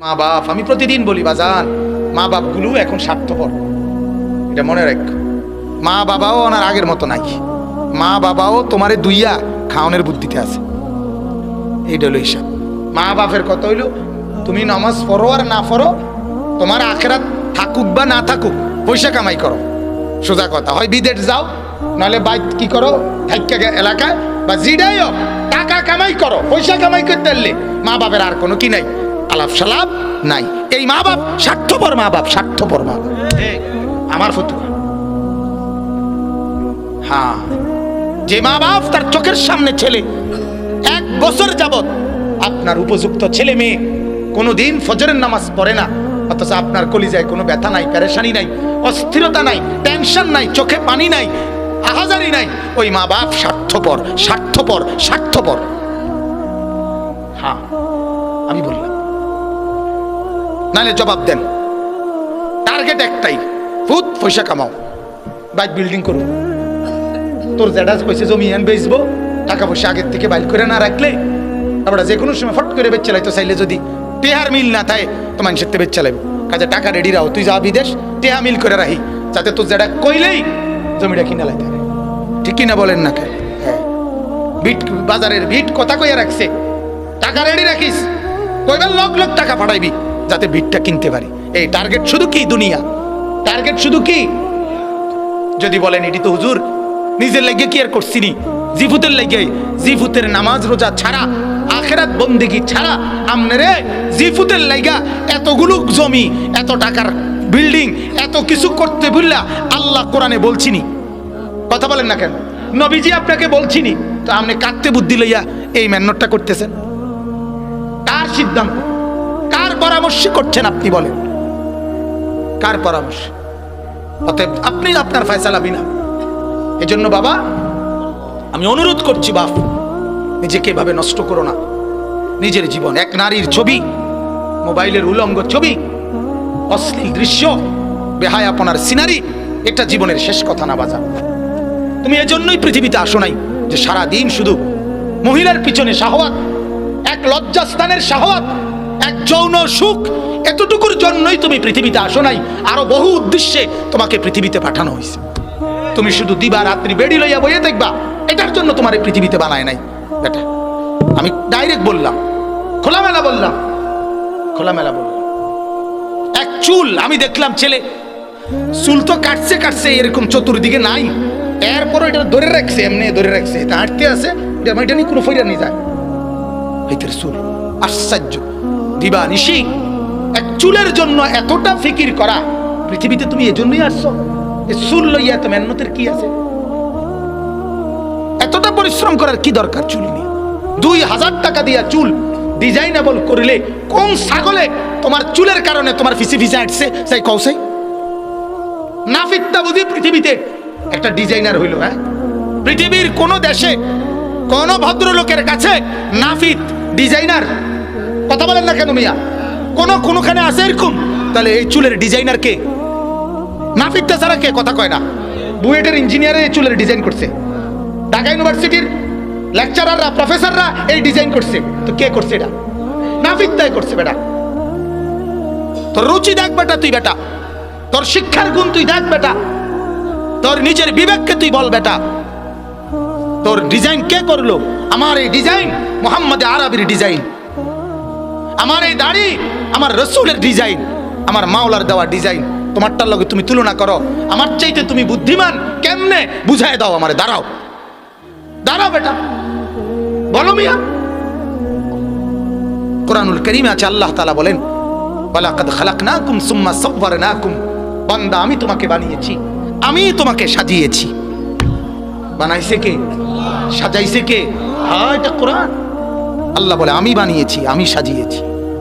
মা বাপ, আমি প্রতিদিন বলি, বাজান, মা বাপগুলো এখন স্বার্থপর। এটা মনে রাখ। মা বাবাও ওনার আগের মতো নাই। মা বাবাও তোমারে দুইয়া খাওয়ানোর বুদ্ধিতে আছে। এইটা হলো হিসাব। মা বাপের কথা হইল, তুমি নামাজ পড়ো আর না পড়ো, তোমার আখেরাত থাকুক বা না থাকুক, পয়সা কামাই করো। সোজা কথা, হয় বিদেশ যাও, নাহলে বাইক কি করো, থাইকা গে- এলাকায় বা জিডাই টাকা কামাই করো, পয়সা কামাই করতে পারলে মা বাপের আর কোনো কি নাই। আলাপ সালাপ নাই। এই মা বাপ স্বার্থপর মা বাপ, স্বার্থপর মা বাপ। আমার ফতুয়া হ্যাঁ। যে মা বাপ তার চোখের সামনে ছেলে, এক বছর যাবত আপনার উপযুক্ত ছেলে মেয়ে কোনোদিন ফজরের নামাজ পড়ে না, অথচ আপনার কলিজায় কোনো ব্যথা নাই প্যারেশানি নাই, অস্থিরতা নাই টেনশন নাই, চোখে পানি নাই, আহাজারি নাই। ওই মা বাপ স্বার্থপর স্বার্থপর স্বার্থপর। নালে জবাব দেন। টার্গেট একটাই ফুট পয়সা কামাও। বাইক বিল্ডিং করুন। তোর জেডাস কইছে জমি এন বেচবো, টাকা পয়সা আগের থেকে বাইল করে না রাখলে আমরা যে কোনো সময় ফট করে বেচ চালাইতো চাইলে যদি টেহার মিল না থাকে, তো মানুষের তে বেচ চালাইবো। কাজে টাকা রেডি রাও, তুই যা বিদেশ, টেহা মিল করে রাখি, যাতে তোর যেটা কইলেই জমিটা কিনা লাইতে ঠিক কিনা বলেন না হ্যাঁ ভিট বাজারের ভিট কথা কইয়া রাখছে। টাকা রেডি রাখিস, কইবার লক লক টাকা পাঠাইবি। যাতে ভিটটা কিনতে পারি। এই টার্গেট শুধু কি দুনিয়া? টার্গেট শুধু কি? যদি বলেন, এটি তো হুজুর, নিজের লেগে কি আর করছিনি? জিফুতের লেগে, জিফুতের নামাজ রোজা ছাড়া, আখেরাত বন্দেগি ছাড়া, আমনেরে জিফুতের লাইগা এতগুলো জমি, এত টাকার বিল্ডিং এত কিছু করতে বুঝলা আল্লাহ কোরআনে বলছিনি। কথা বলেন না কেন? নবীজি আপনাকে বলছিনি। তো আপনি কাটতে বুদ্ধি লইয়া এই মেহনতটা করতেছেন। কার সিদ্ধান্ত। পরামর্শ করছেন আপনি বলেন। কার পরামর্শ? অতএব আপনি আপনার ফয়সালা বিনা। এজন্য বাবা, আমি অনুরোধ করছি বাপ, নিজেকে এভাবে নষ্ট করো না। নিজের জীবন, এক নারীর ছবি, মোবাইলের উলঙ্গ ছবি, অশ্লীল দৃশ্য বেহায় আপনার সিনারি, এটা জীবনের শেষ কথা না বাজা তুমি এজন্যই পৃথিবীতে আসো নাই যে সারা দিন শুধু মহিলার পিছনে শাহওয়াত, এক লজ্জাস্থানের শাহওয়াত এক যৌন সুখ এতটুকুর জন্যই তুমি পৃথিবীতে আসো নাই। আরও বহু উদ্দেশ্যে তোমাকে পৃথিবীতে পাঠানো হয়েছে। তুমি শুধু দিবা, রাত্রি বেড়ি লইয়া বইয়ে দেখবা। এটার জন্য তোমার এই পৃথিবীতে বানায় নাই। বেটা, আমি ডাইরেক্ট বললাম, খোলামেলা বললাম খোলামেলা বললাম। এক চুল, আমি দেখলাম ছেলে, চুল তো কাটছে কাটছে, এরকম চতুর্দিকে নাই। এরপর এটা ধরে রাখছে, এমনি ধরে রাখছে। এটা হাঁটতে আছে, এটা এটা নিয়ে কোনো ফইরা নিয়ে যায়। হইতের চুল, আশ্চর্য। দিবা নিশি এক চুলের জন্য এতটা ফিকির করা, পৃথিবীতে তুমি এজন্যই আসছো এ চুল লইয়া এত মেহনতের কি আছে? এতটা পরিশ্রম করার কি দরকার চুল নিয়ে? দুই হাজার টাকা দিয়া চুল ডিজাইনেবল করিলে কোন ছাগলে তোমার চুলের কারণে তোমার ফিসি ফিসে আটছে সেই কৌশে নাফিকটা বুঝি পৃথিবীতে একটা ডিজাইনার হইল হ্যাঁ? পৃথিবীর কোন দেশে কোন ভদ্রলোকের কাছে নাফিত ডিজাইনার কথা বলেন না কেন মিয়া? কোন কোনখানে আছে এরকম? তাহলে এই চুলের ডিজাইনার কে? নাফিকটা ছাড়া কে? কথা কয় না। বুয়েটের ইঞ্জিনিয়ারে এই চুলের ডিজাইন করছে। ঢাকা ইউনিভার্সিটির লেকচারাররা প্রফেসররা এই ডিজাইন করছে। তো কে করছে এটা? নাফিক তাই করছে বেটা। তোর রুচি দেখ বেটা তুই বেটা। তোর শিক্ষার গুণ তুই দেখ বেটা। তোর নিজের বিবেককে তুই বল বেটা। তোর ডিজাইন কে করল? আমার এই ডিজাইন মোহাম্মদ আরবির ডিজাইন আমার এই দাড়ি, আমার রসুলের ডিজাইন আমার মাওলার দেওয়া ডিজাইন তোমারটার লগে তুমি তুলনা করো। আমার চাইতে তুমি বুদ্ধিমান, কেমনে বুঝায় দাও আমারে? দাঁড়াও। দাঁড়াও বেটা। বলো মিয়া। কোরআনুল করিমে আছে, আল্লাহ তালা বলেন, ওয়ালাকাদ খালাকনাকুম সুম্মা সাব্বারনাকুম বান্দা, আমি তোমাকে বানিয়েছি, আমি তোমাকে সাজিয়েছি। বানাইছে কে? সাজাইছে কে? হ্যাঁ এটা কোরআন। আল্লাহ বলে, আমি বানিয়েছি, আমি সাজিয়েছি।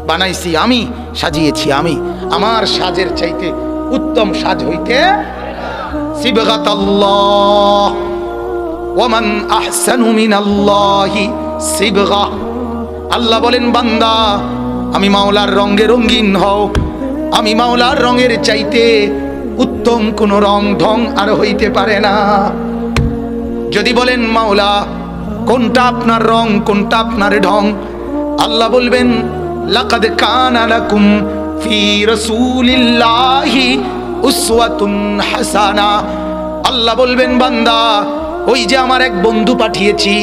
বানাইছি আমি, সাজিয়েছি আমি। আমার সাজের চাইতে উত্তম সাজ হইতে আল্লাহ বলেন, বান্দা, আমি মাওলার রঙে রঙিন হও। আমি মাওলার রঙের চাইতে উত্তম কোন রং ঢং আর হইতে পারে না। যদি বলেন, মাওলা, কোনটা আপনার রং, কোনটা আপনার ঢং? আল্লাহ বলবেন লাকাদ কানা লাকুম ফি রাসূলিল্লাহি উসওয়াতুন হাসানা আল্লাহ বলবেন, বান্দা, ওই যে আমার এক বন্ধু পাঠিয়েছি,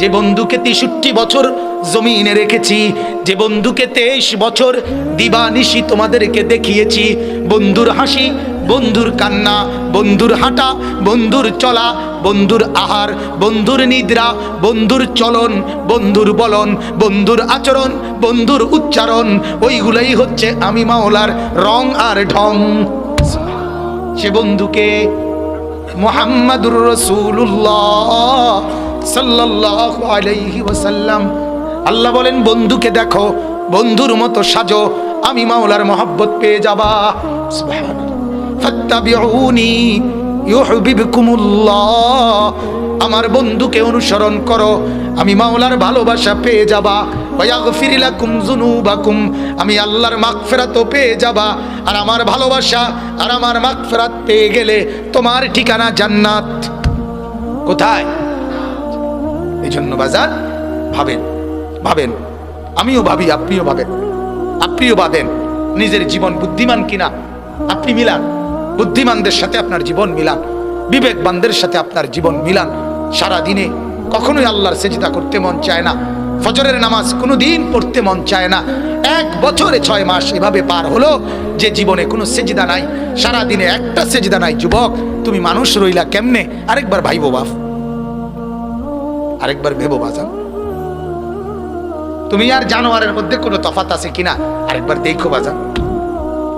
যে বন্ধুকে তেষট্টি বছর জমিনে রেখেছি, যে বন্ধুকে তেইশ বছর দিবানিশি তোমাদেরকে দেখিয়েছি। বন্ধুর হাসি বন্ধুর কান্না, বন্ধুর হাঁটা, বন্ধুর চলা, বন্ধুর আহার, বন্ধুর নিদ্রা, বন্ধুর চলন, বন্ধুর বলন, বন্ধুর আচরণ, বন্ধুর উচ্চারণ, ওইগুলাই হচ্ছে আমি মাওলার রং আর ঢং। সে বন্ধুকে মোহাম্মদুর রসুল্লাহ ওয়াসাল্লাম। আল্লাহ বলেন, বন্ধুকে দেখো, বন্ধুর মতো সাজো, আমি মাওলার মহব্বত পেয়ে যাবা। ফাত্তাবিউনি ইউহিব্বুকুমুল্লাহ। আমার বন্ধুকে অনুসরণ করো, আমি মাওলার ভালোবাসা পেয়ে যাবা। ওয়াগফির লাকুম যুনুবাকুম, আমি আল্লাহর মাগফিরাতও পেয়ে যাবা। আর আমার ভালোবাসা আর আমার মাগফিরাত পেয়ে গেলে তোমার ঠিকানা জান্নাত। কোথায়? এই জন্য বাজার, ভাবেন ভাবেন। আমিও ভাবি, আপনিও ভাবেন। আপনিও ভাবেন, নিজের জীবন বুদ্ধিমান কিনা। আপনি মিলান। বুদ্ধিমানদের সাথে আপনার জীবন মিলান, বিবেকবানদের সাথে আপনার জীবন মিলান। সারা দিনে কখনোই আল্লাহর সেজিদা করতে মন চায় না, ফজরের নামাজ কোনো দিন পড়তে মন চায় না। এক বছরে ছয় মাস এভাবে পার হলো যে জীবনে কোনো সেজিদা নাই সারা দিনে একটা সেজিদা নাই। যুবক, তুমি মানুষ রইলা কেমনে? আরেকবার ভাইবো বাপ আরেকবার ভেবো বাজান তুমি আর জানোয়ারের মধ্যে কোনো তফাত আছে কিনা? আরেকবার দেখো বাজান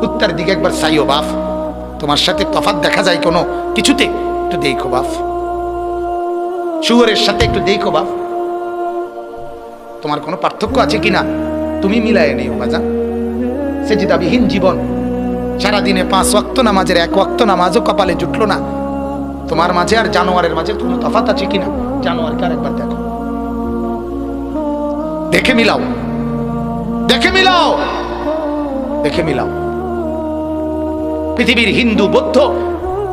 উত্তর দিকে একবার সাইও বাপ। তোমার সাথে তফাত দেখা যায় কোনো কিছুতে, একটু দেখো বাপ শুয়োরের সাথে একটু দেখো বাপ তোমার কোনো পার্থক্য আছে কিনা তুমি মিলায় নেই নিও বাজান সেজিদাবিহীন জীবন। সারাদিনে পাঁচ ওয়াক্ত নামাজের এক ওয়াক্ত নামাজও কপালে জুটলো না। তোমার মাঝে আর জানোয়ারের মাঝে কোনো তফাত আছে কিনা জানোয়ারকে আরেকবার দেখো। দেখে মিলাও। দেখে মিলাও। দেখে মিলাও। পৃথিবীর হিন্দু, বৌদ্ধ,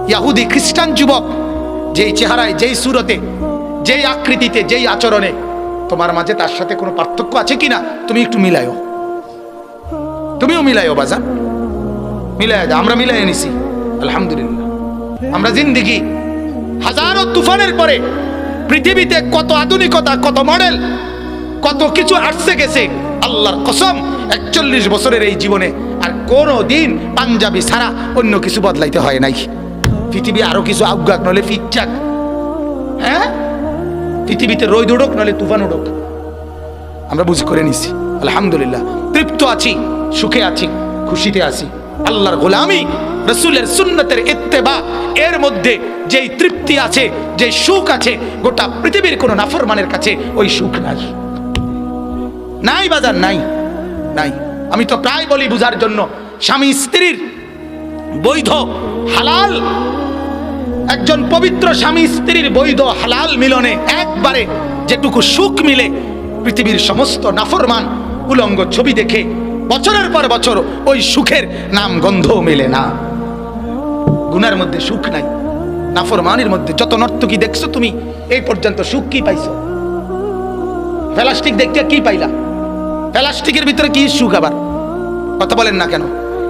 ইয়াহুদি, খ্রিস্টান যুবক, যেই চেহারায়, যেই সুরতে, যেই আকৃতিতে, যেই আচরণে, তোমার মাঝে তার সাথে কোনো পার্থক্য আছে কিনা? তুমি একটু মিলাইও তুমিও মিলাইও বাজার মিলাই আমরা মিলাই নিছি আলহামদুলিল্লাহ। আমরা জিন্দিগি। হাজারো তুফানের পরে পৃথিবীতে কত আধুনিকতা, কত মডেল, কত কিছু আসছে গেছে। আল্লাহর কসম, একচল্লিশ বছরের এই জীবনে কোনো দিন পাঞ্জাবি ছাড়া অন্য কিছু বদলাইতে হয় নাই। পৃথিবী আরও কিছু আজ্ঞাক নলে ফিচ্চাক হ্যাঁ? পৃথিবীতে রোদ উড়োক নলে তুফান উড়োক। আমরা বুঝি করে নিছি, আলহামদুলিল্লাহ। তৃপ্ত আছি, সুখে আছি, খুশিতে আছি। আল্লাহর গোলামি, রসুলের সুন্নতের ইত্তেবা, এর মধ্যে যেই তৃপ্তি আছে যে সুখ আছে, গোটা পৃথিবীর কোনো নাফরমানের কাছে ওই সুখ নাই। নাই বাজার, নাই নাই। আমি তো প্রায় বলি বুঝার জন্য, স্বামী স্ত্রীর বৈধ, হালাল, একজন পবিত্র স্বামী স্ত্রীর বৈধ, হালাল মিলনে একবারে যেটুকু সুখ মিলে, পৃথিবীর সমস্ত নাফরমান উলঙ্গ ছবি দেখে বছরের পর বছর ওই সুখের নাম গন্ধ মেলে না। গুনার মধ্যে সুখ নাই, নাফরমানের মধ্যে যত নর্তকী দেখছ তুমি, এই পর্যন্ত সুখ কি পাইছো? প্লাস্টিক দেখতে কি পাইলা? প্লাস্টিকের ভিতরে কি সুখ আবার? কথা বলেন না কেন?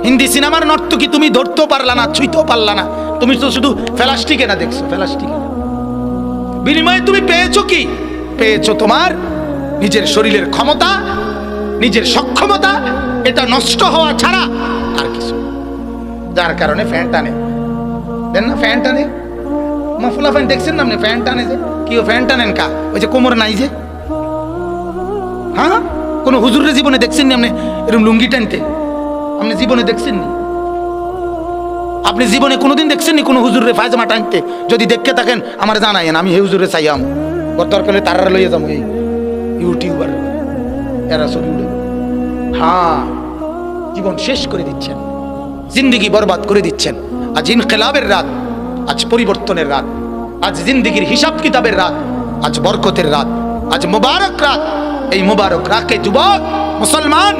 হিন্দি সিনেমার নর্তকী তুমি ধরতেও পারলা না, ছুঁইতেও পারলা না? তুমি তো শুধু প্লাস্টিকে না দেখছ প্লাস্টিকে না বিনিময়ে তুমি পেয়েছ কি? পেয়েছ তোমার নিজের শরীরের ক্ষমতা, নিজের সক্ষমতা, এটা নষ্ট হওয়া ছাড়া আর কিছু যার কারণে ফ্যান টানে। দেন না, ফ্যান টানে। মফলা ফ্যান দেখছেন না আপনি? ফ্যান টানে যে। কি ও ফ্যান টানেন কা? ওই যে কোমর নাই যে। হ্যাঁ? কোনো হুজুরের জীবনে দেখছেন না আপনি? এরকম লুঙ্গি টানতে? আপনি জীবনে দেখছেন নি আপনি জীবনে কোনোদিন দেখছেন নি কোনো হুজুরের ফায়জামা টানতে? যদি দেখতে থাকেন, আমার জানাইন আমি হে হুজুরে চাইয়াম ওর দরকার তারা লইয়া যাব এই ইউটিউবার। এরা ছবি উড়ে। হ্যাঁ জীবন শেষ করে দিচ্ছেন। জিন্দিগি বরবাদ করে দিচ্ছেন। আজ ইনকেলাবের রাত, আজ পরিবর্তনের রাত। আজ জিন্দিগির হিসাব কিতাবের রাত, আজ বরকতের রাত, আজ মুবারক রাত। এই মুবারক রাকে যুবক, মুসলমান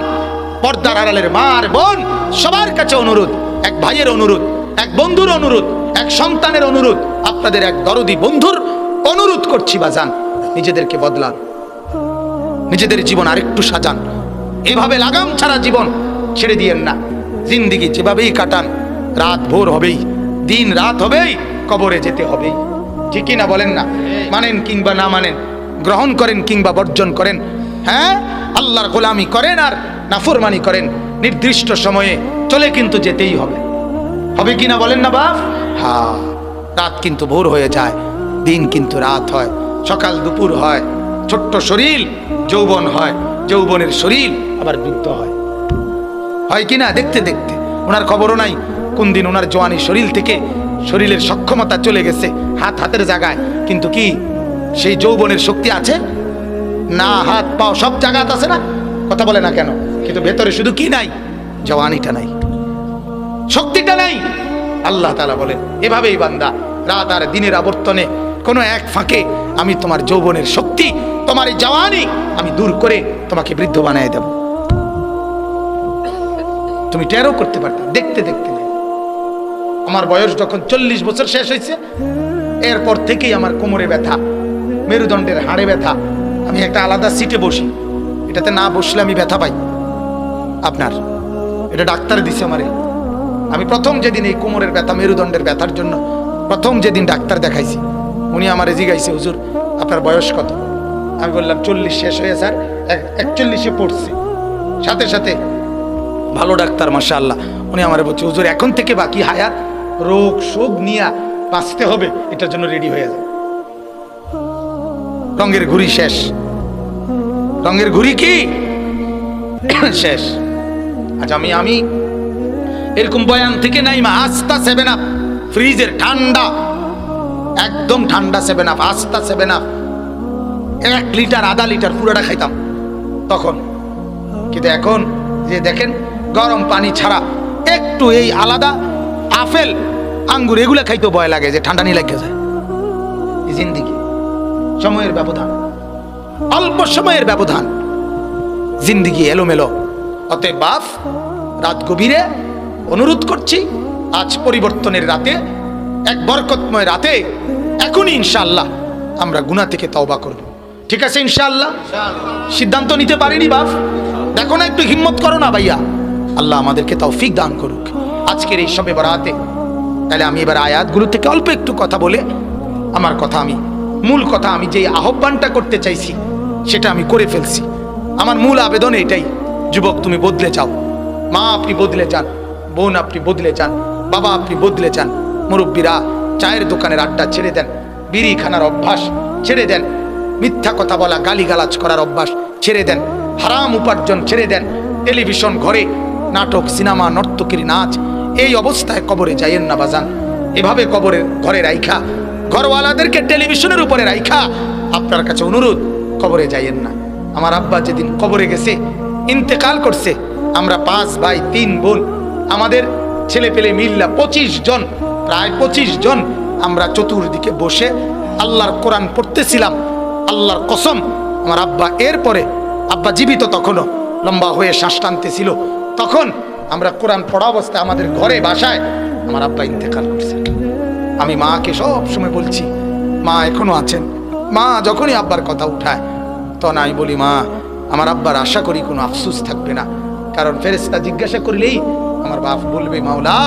পর্দার আড়ালের মা আর বোন, সবার কাছে অনুরোধ, এক ভাইয়ের অনুরোধ, এক বন্ধুর অনুরোধ, এক সন্তানের অনুরোধ, আপনাদের এক দরদি বন্ধুর অনুরোধ করছি বাজান, নিজেদেরকে বদলান, নিজেদের জীবন আরেকটু সাজান, এভাবে লাগাম ছাড়া জীবন ছেড়ে দিয়েন না, জিন্দিগি যেভাবেই কাটান, রাত ভোর হবেই, দিন রাত হবেই, কবরে যেতে হবেই, ঠিকই না বলেন না, মানেন কিংবা না মানেন, গ্রহণ করেন কিংবা বর্জন করেন হ্যাঁ? আল্লাহর গোলামি করেন আর নাফরমানি করেন। নির্দিষ্ট সময়ে চলে কিন্তু যেতেই হবে। হবে কি না বলেন না বাপ? হ্যাঁ রাত কিন্তু ভোর হয়ে যায়, দিন কিন্তু রাত হয়, সকাল দুপুর হয়, ছোট্ট শরীর, যৌবন হয়, যৌবনের শরীর আবার বৃদ্ধ হয়। হয় কি না? দেখতে দেখতে। ওনার খবরও নাই, কোন দিন ওনার জোয়ানি শরীর থেকে শরীরের সক্ষমতা চলে গেছে, হাত হাতের জায়গায়। কিন্তু কি, সেই যৌবনের শক্তি আছে? না, হাত, পাও, সব জায়গাত আছে না? কথা বলে না কেন? কিন্তু ভেতরে শুধু কি নাই? জওয়ানিটা নাই। শক্তিটা নাই। আল্লাহ তালা বলেন, এভাবেই বান্দা, রাত আর দিনের আবর্তনে কোনো এক ফাঁকে আমি তোমার যৌবনের শক্তি, তোমার এই জওয়ানি, আমি দূর করে তোমাকে বৃদ্ধ বানিয়ে দেব। তুমি টেরও করতে পারতাম দেখতে দেখতে নাই। আমার বয়স যখন চল্লিশ বছর শেষ হয়েছে, এরপর থেকেই আমার কোমরে ব্যথা, মেরুদণ্ডের হাড়ে ব্যথা আমি একটা আলাদা সিটে বসি। এটাতে না বসলে আমি ব্যথা পাই। আপনার, এটা ডাক্তার দিছে আমারে। আমি প্রথম যেদিন এই কোমরের ব্যথা, মেরুদণ্ডের ব্যথার জন্য প্রথম যেদিন ডাক্তার দেখাইছি, উনি আমার জিগাইছে, হুজুর, আপনার বয়স কত? আমি বললাম, চল্লিশ, শেষ হয়ে স্যার একচল্লিশে পড়ছে। সাথে সাথে, ভালো ডাক্তার মাসা আল্লাহ উনি আমার বলছে, হুজুর, এখন থেকে বাকি হায়াত রোগ, শোক নিয়ে বাঁচতে হবে। এটার জন্য রেডি হয়ে যায় রঙের ঘুড়ি শেষ। রঙের ঘুড়ি কি? শেষ। আচ্ছা আমি আমি এরকম বয়ান থেকে নাই মা, আস্তা সেভেন আপ ফ্রিজের ঠান্ডা। একদম ঠান্ডা সেভেন আপ আস্তা সেভেন আপ এক লিটার, আধা লিটার পুরোটা খাইতাম। তখন। কিন্তু এখন যে দেখেন, গরম পানি ছাড়া একটু এই আলাদা আপেল, আঙ্গুর, এগুলো খাইতে ভয় লাগে যে ঠান্ডা নিয়ে লাগে যায়। জিন্দিগি। সময়ের ব্যবধান, অল্প সময়ের ব্যবধান। জিন্দিগি এলোমেলো। অতএব বাপ রাত গভীরে অনুরোধ করছি, আজ পরিবর্তনের রাতে, এক বরকতময় রাতে, এখনই ইনশাল্লাহ আমরা গুণা থেকে তওবা করব। ঠিক আছে ইনশাআল্লাহ? সিদ্ধান্ত নিতে পারিনি বাপ দেখো না, একটু হিম্মত করো না ভাইয়া। আল্লাহ আমাদেরকে তৌফিক দান করুক। আজকের এই সবে বরাতে, তাহলে আমি এবার আয়াতগুলো থেকে অল্প একটু কথা বলে, আমার কথা আমি মূল কথা আমি যে আহ্বানটা করতে চাইছি, সেটা আমি করে ফেলছি। আমার মূল আবেদন এটাই, যুবক, তুমি বদলে যাও। মা, আপনি বদলে যান। বোন, আপনি বদলে যান। বাবা, আপনি বদলে যান। মুরব্বীরা, চায়ের দোকানের আড্ডা ছেড়ে দেন। বিড়ি খানার অভ্যাস ছেড়ে দেন। মিথ্যা কথা বলা, গালিগালাজ করার অভ্যাস ছেড়ে দেন। হারাম উপার্জন ছেড়ে দেন। টেলিভিশন ঘরে নাটক, সিনেমা, নর্তকীর নাচ, এই অবস্থায় কবরে যাইয়েন না বাজান। এভাবে কবরের, ঘরে রাইখা ঘরওয়ালাদেরকে টেলিভিশনের উপরে রাইখা। আপনার কাছে অনুরোধ, কবরে যাইয়েন না। আমার আব্বা যেদিন কবরে গেছে, ইন্তেকাল করছে, আমরা পাঁচ ভাই, তিন বোন, আমাদের ছেলে পেলে মিল্লা পঁচিশ জন, প্রায় পঁচিশ জন, আমরা চতুর্দিকে বসে আল্লাহর কোরআন পড়তেছিলাম, আল্লাহর কসম, আমার আব্বা এরপরে, আব্বা জীবিত তখনও, লম্বা হয়ে শ্বাস টানতেছিল। তখন আমরা কোরআন পড়া অবস্থায় আমাদের ঘরে বাসায়, আমার আব্বা ইন্তেকাল করছে। আমি মাকে সব সময় বলছি, মা এখনও আছেন? মা যখনই আব্বার কথা উঠায় তখন আমি বলি, মা, আমার আব্বার আশা করি কোনো আফসুস থাকবে না। কারণ ফেরেস্তা জিজ্ঞাসা করলেই আমার বাপ বলবে, মাওলা,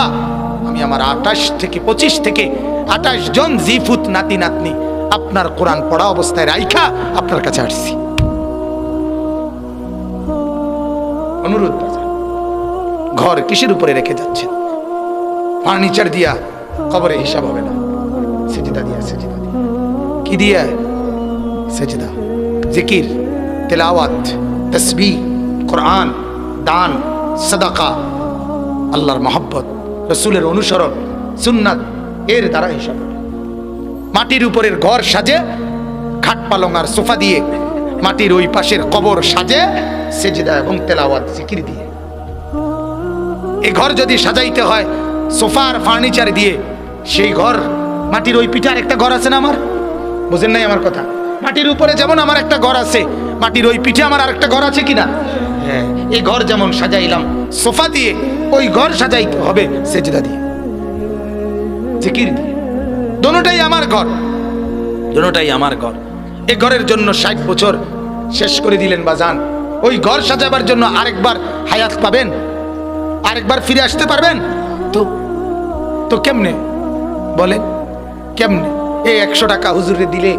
আমি আমার আটাশ থেকে পঁচিশ থেকে আটাশ জন জিফুত নাতি নাতনি আপনার কোরআন পড়া অবস্থায় রাইখা আপনার কাছে আসছি। অনুরোধ, ঘর কিসের উপরে রেখে যাচ্ছেন? ফার্নিচার দিয়া কবরে হিসাব হবে না। সেজিদা দিয়া সেজিদা। কি দিয়া? সেজদা। জিকির, তেলাওয়াত তসবি কোরআন, দান, সদাকা। আল্লাহর মহব্বত, রসুলের অনুসরণ, সুন্নাত, এর দ্বারা হিসাব মাটির উপরের ঘর সাজে খাট পালং আর সোফা দিয়ে মাটির ওই পাশের কবর সাজে, সেজদা এবং তেলাওয়াত, জিকির দিয়ে। এ ঘর যদি সাজাইতে হয় সোফা আর ফার্নিচার দিয়ে, সেই ঘর, মাটির ওই পিঠার একটা ঘর আছে না আমার? বুঝেন নাই আমার কথা? মাটির উপরে যেমন আমার একটা ঘর আছে, মাটির ওই পিঠে আমার আরেকটা ঘর আছে কিনা? হ্যাঁ এই ঘর যেমন সাজাইলাম, সোফা দিয়ে ওই ঘর সাজাইতে হবে সেজদা দিয়ে। জিকির দিয়ে। দোনোটাই আমার ঘর। দোনোটাই আমার ঘর। এ ঘরের জন্য ষাট বছর শেষ করে দিলেন বাজান। ওই ঘর সাজাবার জন্য আরেকবার হায়াত পাবেন, আরেকবার ফিরে আসতে পারবেন। তো? তো কেমনে? বলেন, কেমনে? এই একশো টাকা হুজুরে দিলে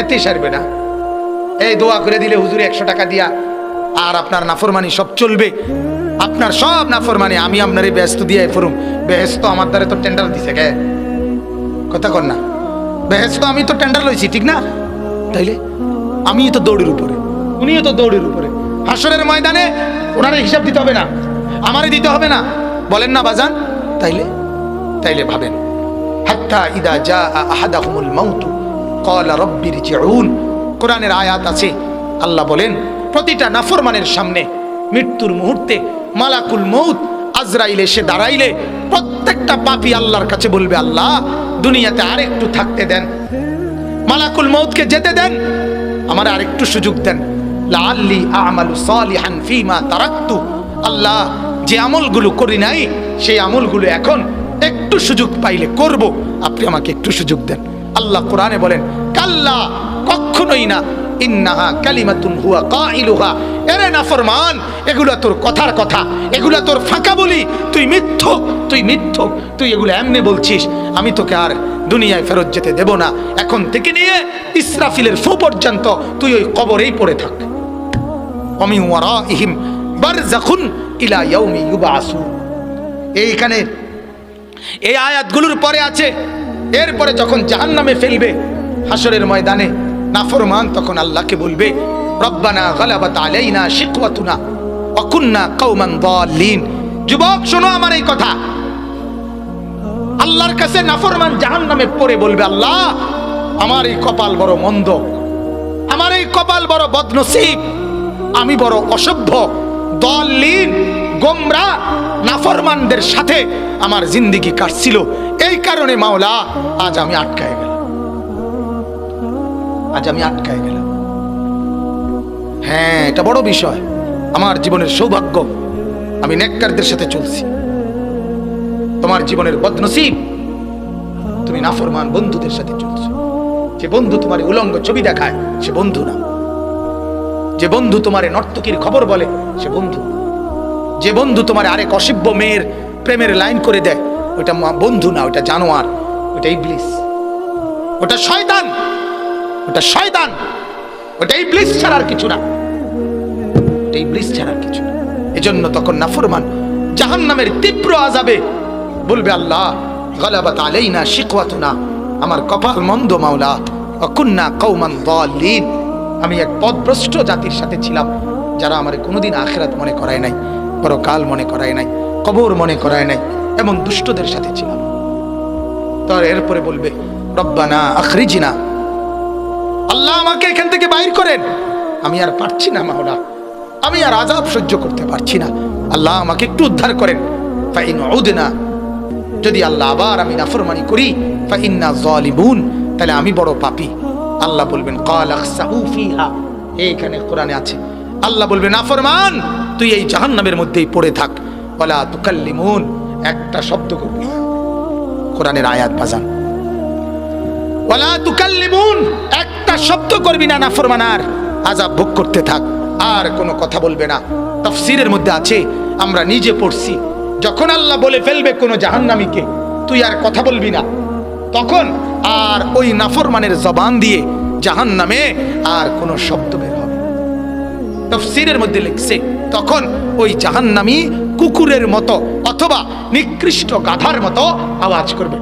এতে সারবে না। এই দোয়া করে দিলে হুজুরে একশো টাকা দিয়া আর আপনার নাফরমানি সব চলবে। আপনার সব নাফরমানি আমি আপনার এই ব্যস্ত দিয়ে ফরুম। বেহেস্ত আমার দ্বারা তো টেন্ডার দিছে কে? কথা কর না। বেহেস্ত আমি তো টেন্ডার লইছি, ঠিক না? তাইলে আমি তো দৌড়ের উপরে। উনিও তো দৌড়ের উপরে। হাসরের ময়দানে ওনার হিসাব দিতে হবে না। আমারই দিতে হবে না। বলেন না বাজান? তাইলে তাইলে ভাবেন। হাত্তা ইদা জা আহাদাহুমুল মাউতু, ক্বালা রাব্বি রজিউন কোরআনের আয়াত আছে, আল্লাহ বলেন, প্রতিটা নাফরমানের সামনে মৃত্যুর মুহূর্তে মালাকুল মৌত আজরাইল এসে দাঁড়াইলে প্রত্যেকটা পাপী আল্লাহর কাছে বলবে, আল্লাহ, দুনিয়াতে আরেকটু থাকতে দেন। মালাকুল মৌতকে যেতে দেন। আমার আরেকটু সুযোগ দেন। লাআল্লি আমালু সালিহান ফিমা তারাক্তু। আল্লাহ যে আমলগুলো করি নাই, সেই আমলগুলো এখন একটু সুযোগ পাইলে করব। আপনি আমাকে একটু সুযোগ দেন। আল্লাহ কোরআনে বলেন, কাল্লা, কখনোই না। ইন্নাহা কালিমাতুন হুয়া এরে নাফরমান তোর কথার কথা তোর ফাঁকা বলি। তুই মিথ্যক, তুই তুই এগুলো এমনি বলছিস। আমি তোকে আর দুনিয়ায় ফেরত যেতে দেব না। এখন থেকে নিয়ে ইসরাফিলের ফু পর্যন্ত তুই ওই কবরেই পড়ে থাক। অমি ওয়ারাইহিম বারযাখুন ইলা ইয়াউমি ইউবাসুন এইখানে এই আয়াতগুলোর পরে আছে, এরপরে যখন জাহান্নামে ফেলবে হাসরের ময়দানে নাফরমান, তখন আল্লাহকে বলবে, রব্বানা আলাইনা শিকওয়াতুনা ওয়া কুন্না কওমান যুবক, শোনো আমার এই কথা। আল্লাহর কাছে নাফরমান জাহান্নামে পড়ে বলবে, আল্লাহ, আমার এই কপাল বড় মন্দ, আমার এই কপাল বড় বদনসিব, আমি বড় অসভ্য দলিন গোমরা নাফরমানদের সাথে আমার জিন্দিগি কাটছিল। এই কারণে মাওলা, আজ আমি আটকায় গেলাম। আজ আমি আটকায় গেলাম। হ্যাঁ এটা বড় বিষয়। আমার জীবনের সৌভাগ্য, আমি নেককারদের সাথে চলছি। তোমার জীবনের বদনসিব, তুমি নাফরমান বন্ধুদের সাথে চলছো। যে বন্ধু তোমার উলঙ্গ ছবি দেখায়, সে বন্ধু না। যে বন্ধু তোমার নর্তকীর খবর বলে, সে বন্ধু যে বন্ধু তোমার আরেক অসিব্য মেয়ের প্রেমের লাইন করে দেয় ওটা বন্ধু না ওটা জানোয়ার ওটা ইবলিস। ওটা শয়তান ওটা শয়তান, ওটা ইবলিস ছাড়ার কিছু না। ওটা ইবলিস ছাড়ার কিছু না। এজন্য তখন নাফরমান জাহান্নামের তীব্র আজাবে বলবে, আল্লাহ, গলাবাত আলাইনা শিকওয়াতুনা, আমার কপাল মন্দ মাওলা অকুন্না কৌমান দলিন আমি এক পদভ্রষ্ট জাতির সাথে ছিলাম, যারা আমার কোনোদিন আখেরাত মনে করায় নাই। পরকাল মনে করায় নাই, কবর মনে করায় নাই, এমন দুষ্টদের সাথে ছিলাম। তার এরপরে বলবে, রব্বানা আখরিজিনা। আল্লাহ আমাকে এখান থেকে বাইর করেন। আমি আর পারছি না, মাওলা। আমি আর আজাব সহ্য করতে পারছি না। আল্লাহ আমাকে একটু উদ্ধার করেন। ফাইন উদনা। যদি আল্লাহ আবার আমি নাফরমানি করি, ফাইন্না জালিমুন তাহলে আমি বড় পাপী। আল্লাহ বলবেন, কাল আখসাউ ফিহা। এইখানে কোরআনে আছে। আল্লাহ বলবেন নাফরমান তুই এই জাহান্নামের মধ্যেই পড়ে থাক। ওয়ালা তুকাল্লিমুন, একটা শব্দ করবি কোরআনের আয়াত বাজান। ওয়ালা তুকাল্লিমুন, একটা শব্দ করবি না আজাব ভোগ করতে থাক, আর কোনো কথা বলবে না। তাফসীরের মধ্যে আছে, আমরা নিজে পড়ছি। যখন আল্লাহ বলে ফেলবে কোনো জাহান্নামীকে, তুই আর কথা বলবি না। তখন আর ওই নাফরমানের জবান দিয়ে জাহান্নামে আর কোনো শব্দ। তফসিরের মধ্যে লিখছে তখন ওই জাহান্নামি কুকুরের মতো অথবা নিকৃষ্ট গাধার মতো আওয়াজ করবে।